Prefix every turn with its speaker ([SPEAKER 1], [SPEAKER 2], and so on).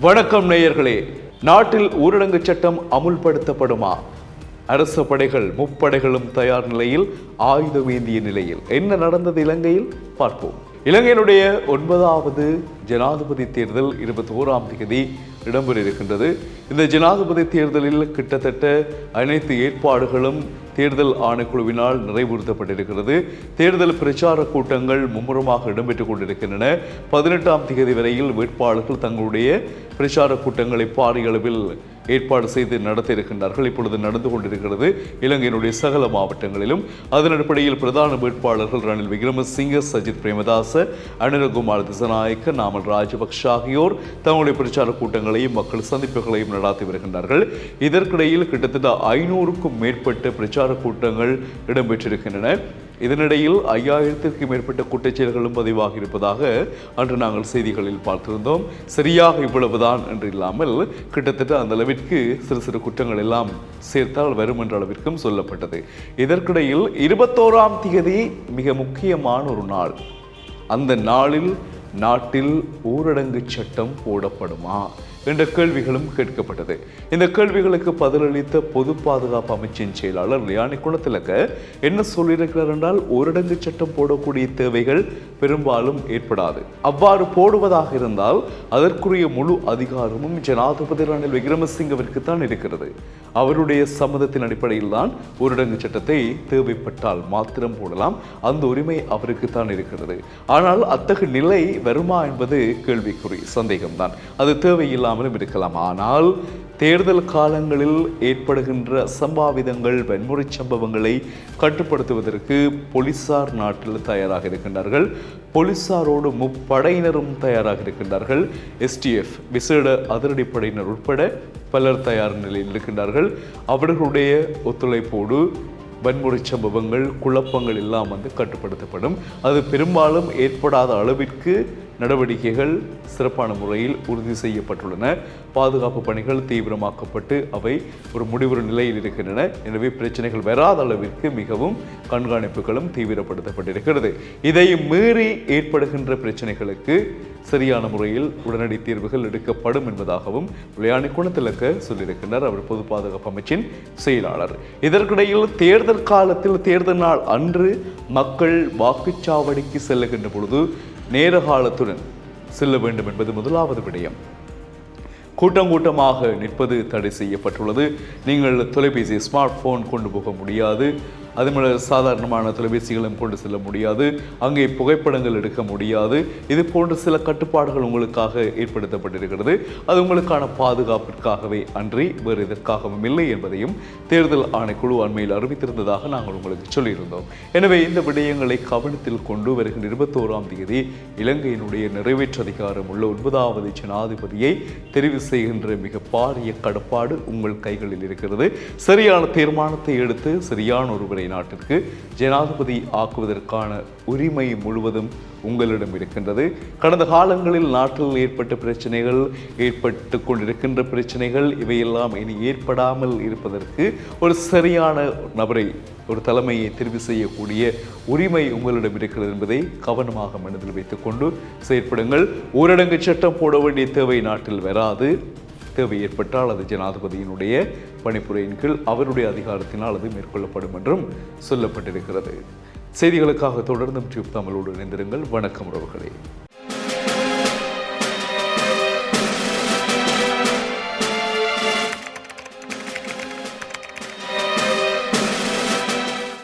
[SPEAKER 1] வணக்கம் நேயர்களே. நாட்டில் ஊரடங்கு சட்டம் அமுல்படுத்தப்படுமா? அரச படைகள் முப்படைகளும் தயார் நிலையில் ஆயுதம் ஏந்திய நிலையில். என்ன நடந்தது இலங்கையில்? பார்ப்போம். இலங்கையினுடைய ஒன்பதாவது ஜனாதிபதி தேர்தல் இருபத்தி ஓராம் தேதி இடம்பெற இருக்கின்றது இந்த ஜனாதிபதி தேர்தலில் கிட்டத்தட்ட அனைத்து ஏற்பாடுகளும் தேர்தல் ஆணைக்குழுவினால் நிறைவுறுத்தப்பட்டிருக்கிறது. தேர்தல் பிரச்சார கூட்டங்கள் மும்முரமாக இடம்பெற்றுக் கொண்டிருக்கின்றன. பதினெட்டாம் தேதி வரையில் வேட்பாளர்கள் தங்களுடைய பிரச்சார கூட்டங்களை பாரிய அளவில் ஏற்பாடு செய்து நடத்த இருக்கின்றார்கள் இப்பொழுது நடந்து கொண்டிருக்கிறது இலங்கையினுடைய சகல மாவட்டங்களிலும். அதன் அடிப்படையில் பிரதான வேட்பாளர்கள் ரணில் விக்ரமசிங்க சஜித் பிரேமதாச அனிரகுமார் திசநாயக்க நாமல் ராஜபக்ஷ ஆகியோர் தங்களுடைய பிரச்சார கூட்டங்களையும் மக்கள் சந்திப்புகளையும் நடாத்தி வருகின்றார்கள். இதற்கிடையில் கிட்டத்தட்ட ஐநூறுக்கும் மேற்பட்ட பிரச்சார கூட்டங்கள் இடம்பெற்றிருக்கின்றன. இதனிடையில் ஐயாயிரத்திற்கும் மேற்பட்ட குற்றச்செயல்களும் பதிவாகி இருப்பதாக அன்று நாங்கள் செய்திகளில் பார்த்திருந்தோம். சரியாக இவ்வளவுதான் என்று இல்லாமல் கிட்டத்தட்ட அந்த அளவிற்கு சிறு சிறு குற்றங்கள் எல்லாம் சேர்த்தால் வரும் என்ற அளவிற்கும் சொல்லப்பட்டது. இதற்கிடையில் இருபத்தோராம் தேதி மிக முக்கியமான ஒரு நாள். அந்த நாளில் நாட்டில் ஊரடங்கு சட்டம் போடப்படுமா? என்ற கேள்விகளும் கேட்கப்பட்டது. இந்த கேள்விகளுக்கு பதிலளித்த பொது பாதுகாப்பு அமைச்சின் செயலாளர் லியானி குளத்திலக்க என்ன சொல்லியிருக்கிறார் என்றால் ஊரடங்கு சட்டம் போடக்கூடிய தேவைகள் பெரும்பாலும் ஏற்படாது. அவ்வாறு போடுவதாக இருந்தால் அதற்குரிய முழு அதிகாரமும் ஜனாதிபதி ரணில் விக்ரமசிங்கவிற்கு தான் இருக்கிறது. அவருடைய சம்மதத்தின் அடிப்படையில் தான் ஊரடங்கு சட்டத்தை தேவைப்பட்டால் மாத்திரம் போடலாம். அந்த உரிமை அவருக்கு தான் இருக்கிறது. ஆனால் அத்தகைய நிலை வருமா என்பது கேள்விக்குறி சந்தேகம்தான். அது இல்லாமலும் இருக்கலாம். ஆனால் தேர்தல் காலங்களில் ஏற்படுகின்ற அசம்பாவிதங்கள் வன்முறை சம்பவங்களை கட்டுப்படுத்துவதற்கு போலீசார் நாட்டில் தயாராக இருக்கின்றார்கள். போலீசாரோடு முப்படையினரும் தயாராக இருக்கின்றார்கள். எஸ்டிஎஃப் விசேட அதிரடிப்படையினர் உட்பட பலர் தயார் நிலையில் இருக்கின்றார்கள். அவர்களுடைய ஒத்துழைப்போடு வன்முறை சம்பவங்கள் குழப்பங்கள் எல்லாம் வந்து கட்டுப்படுத்தப்படும். அது பெரும்பாலும் ஏற்படாத அளவிற்கு நடவடிக்கைகள் சிறப்பான முறையில் உறுதி செய்யப்பட்டுள்ளன. பாதுகாப்பு பணிகள் தீவிரமாக்கப்பட்டு அவை ஒரு முடிவுறு நிலையில் இருக்கின்றன. எனவே பிரச்சனைகள் வராத அளவிற்கு மிகவும் கண்காணிப்புகளும் தீவிரப்படுத்தப்பட்டிருக்கிறது. இதை மீறி ஏற்படுகின்ற பிரச்சனைகளுக்கு சரியான முறையில் உடனடி தீர்வுகள் எடுக்கப்படும் என்பதாகவும் விளையாணி குணத்திலக்க சொல்லியிருக்கின்றார் அவர் பொது பாதுகாப்பு அமைச்சின் செயலாளர். இதற்கிடையில் தேர்தல் காலத்தில் தேர்தல் நாள் அன்று மக்கள் வாக்குச்சாவடிக்கு செல்லுகின்ற பொழுது நேர காலத்துடன் செல்ல வேண்டும் என்பது முதலாவது விடயம். கூட்டம் கூட்டமாக நிற்பது தடை செய்யப்பட்டுள்ளது. நீங்கள் தொலைபேசி ஸ்மார்ட் ஃபோன் கொண்டு போக முடியாது. அதே சாதாரணமான தொலைபேசிகளும் கொண்டு செல்ல முடியாது. அங்கே புகைப்படங்கள் எடுக்க முடியாது. இது போன்ற சில கட்டுப்பாடுகள் உங்களுக்காக ஏற்படுத்தப்பட்டிருக்கிறது. அது உங்களுக்கான பாதுகாப்பிற்காகவே அன்றி வேறு எதற்காகவும் இல்லை என்பதையும் தேர்தல் ஆணைக்குழு அண்மையில் அறிவித்திருந்ததாக நாங்கள் உங்களுக்கு சொல்லியிருந்தோம். எனவே இந்த விடயங்களை கவனத்தில் கொண்டு வருகின்ற இருபத்தோராம் தேதி இலங்கையினுடைய நிறைவேற்று அதிகாரம் உள்ள ஒன்பதாவது ஜனாதிபதியை தெரிவு செய்கின்ற மிக பாரிய கடப்பாடு உங்கள் கைகளில் இருக்கிறது. சரியான தீர்மானத்தை எடுத்து சரியான ஒருவரை நாட்டிற்கு ஜனாதிபதி ஆக்குவதற்கான உரிமை முழுவதும் உங்களிடம் இருக்கின்றது. கடந்த காலங்களில் நாட்டில் ஏற்பட்ட பிரச்சனைகள் ஏற்பட்டு கொண்டிருக்கின்ற பிரச்சனைகள் இவையெல்லாம் இனி ஏற்படாமல் இருப்பதற்கு ஒரு சரியான நபரை ஒரு தலைமையை தெரிவு செய்யக்கூடிய உரிமை உங்களிடம் இருக்கிறது என்பதை கவனமாக மனதில் வைத்துக்கொண்டு செயற்படுங்கள். ஊரடங்கு சட்டம் போட வேண்டிய தேவை நாட்டில் வராது. தேவை ஏற்பட்டால் அது ஜனாதிபதியினுடைய பணிப்புரையின் கீழ் அவருடைய அதிகாரத்தினால் அது மேற்கொள்ளப்படும் என்றும் சொல்லப்பட்டிருக்கிறது. செய்திகளுக்காக தொடர்ந்தும் டியூப் தமிழோடு இணைந்திருங்கள். வணக்கம் உறவுகளே.